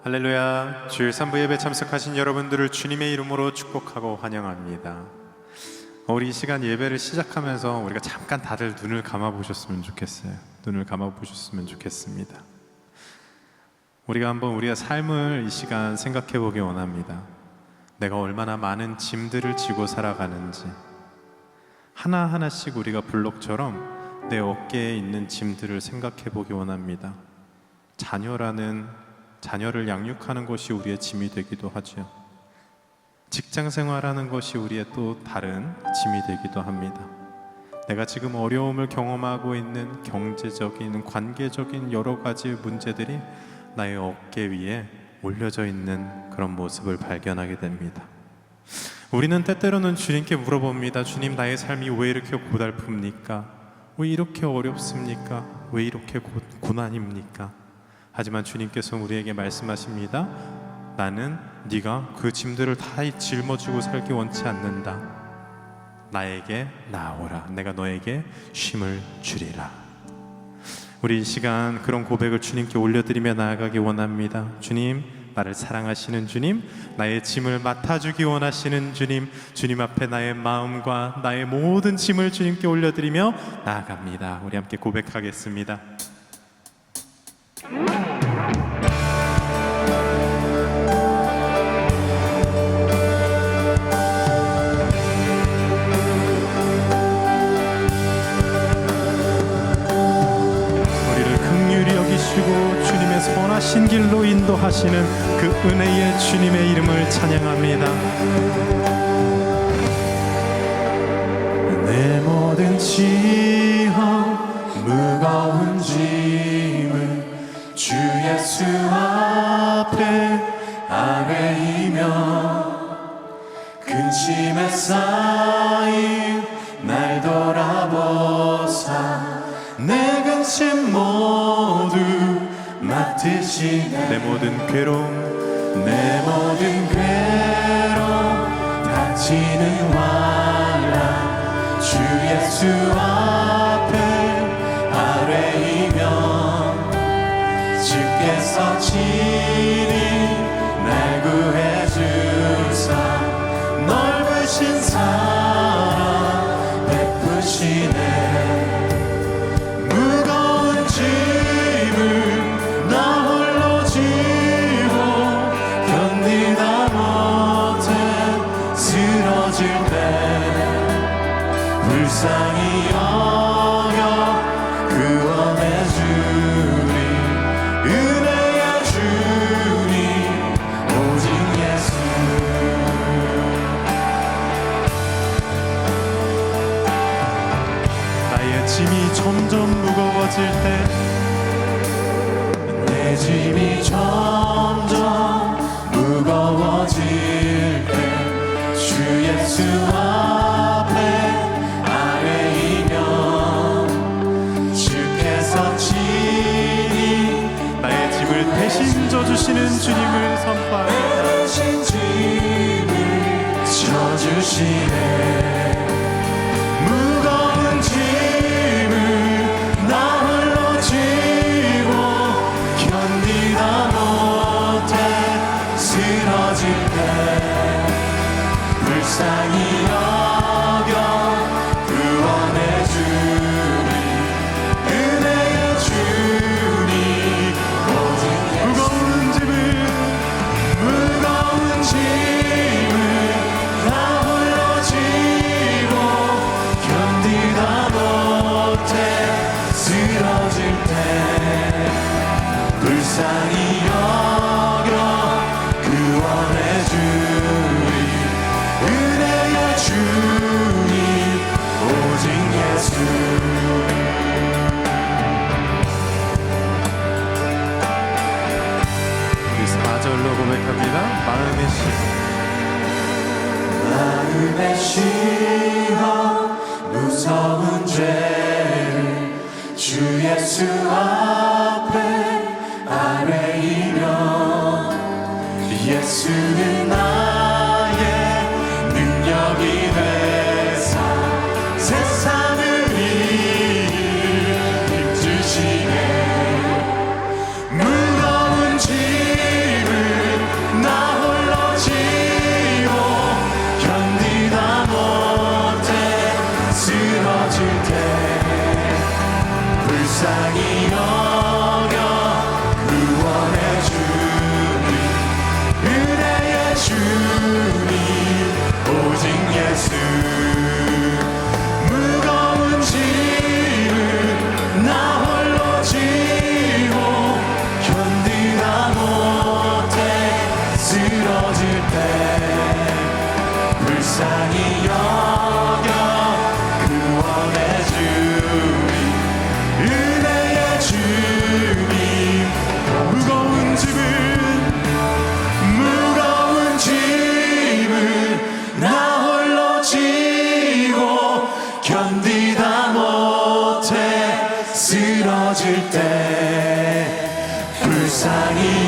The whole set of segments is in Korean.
할렐루야. 주일 3부 예배 참석하신 여러분들을 주님의 이름으로 축복하고 환영합니다. 우리 이 시간 예배를 시작하면서 우리가 잠깐 다들 눈을 감아 보셨으면 좋겠어요. 눈을 감아 보셨으면 좋겠습니다. 우리가 한번 우리의 삶을 이 시간 생각해 보기 원합니다. 내가 얼마나 많은 짐들을 지고 살아가는지. 하나하나씩 우리가 블록처럼 내 어깨에 있는 짐들을 생각해 보기 원합니다. 자녀라는 자녀를 양육하는 것이 우리의 짐이 되기도 하죠. 직장 생활하는 것이 우리의 또 다른 짐이 되기도 합니다. 내가 지금 어려움을 경험하고 있는 경제적인, 관계적인 여러 가지 문제들이 나의 어깨 위에 올려져 있는 그런 모습을 발견하게 됩니다. 우리는 때때로는 주님께 물어봅니다. 주님, 나의 삶이 왜 이렇게 고달픕니까? 왜 이렇게 어렵습니까? 왜 이렇게 고, 고난입니까? 하지만 주님께서 우리에게 말씀하십니다. 나는 네가 그 짐들을 다 짊어지고 살기 원치 않는다. 나에게 나오라. 내가 너에게 쉼을 주리라. 우리 이 시간 그런 고백을 주님께 올려드리며 나아가기 원합니다. 주님, 나를 사랑하시는 주님, 나의 짐을 맡아주기 원하시는 주님, 주님 앞에 나의 마음과 나의 모든 짐을 주님께 올려드리며 나아갑니다. 우리 함께 고백하겠습니다. 선하신 길로 인도하시는 그 은혜의 주님의 이름을 찬양합니다. 내 모든 지험 무거운 짐을 주 예수 앞에 아뢰이며 근심에 쌓인 날 돌아보사 내 근심 모두 맡으시네 내 모든 괴로움 내 모든 괴로움 다치는 환란 주 예수 앞에 아뢰이며 주께서 친히 날 구해주사 넓으신 사랑 베푸시네 대신 짐을 져주시네 무거운 짐을 나 홀로 지고 견디다 못해 쓰러질 때 불쌍히 여 시험 무서운 죄를 주 예수 앞 세상이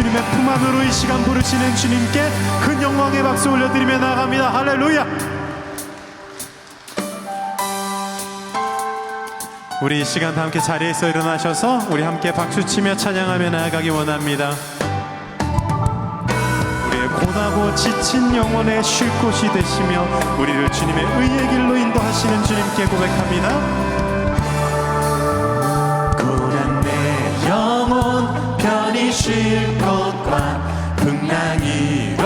고백만으로 이 시간 부르시는 주님께 큰 영광의 박수 올려드리며 나아갑니다. 할렐루야! 우리 이 시간 다 함께 자리에서 일어나셔서 우리 함께 박수치며 찬양하며 나아가기 원합니다. 우리의 고나고 지친 영혼의 쉴 곳이 되시며 우리를 주님의 의의 길로 인도하시는 주님께 고백합니다. 쉴 곳과 풍랑이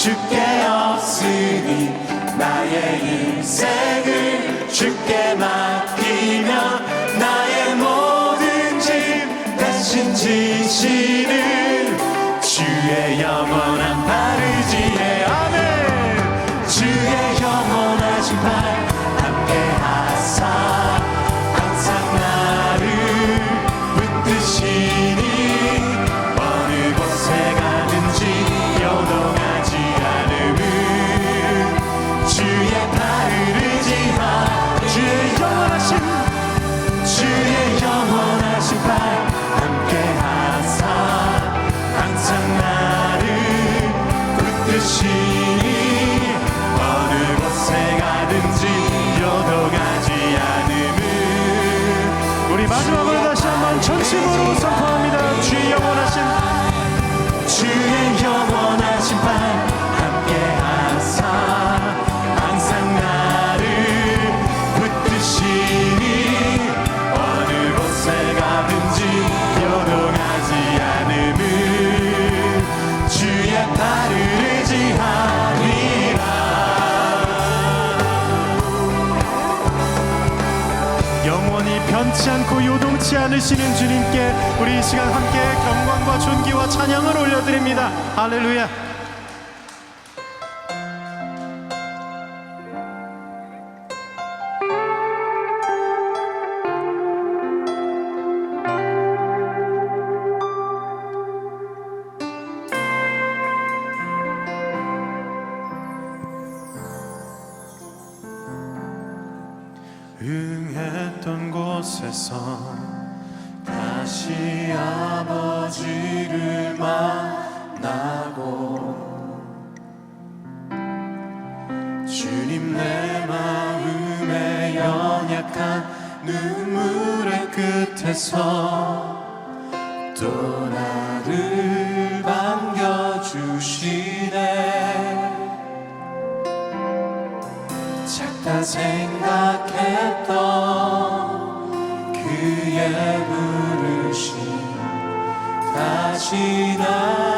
주께 없으니 나의 인생을 주께 맡 지시는 마지막으로 다시 한번 전심으로 선포 변치 않고 요동치 않으시는 주님께 우리 이 시간 함께 경광과 존귀와 찬양을 올려드립니다. 할렐루야. 곳에서 다시 아버지를 만나고 주님 내 마음에 연약한 눈물의 끝에서 또 나를 반겨주시네. 작다 생각했던 그의 부르심 다시 나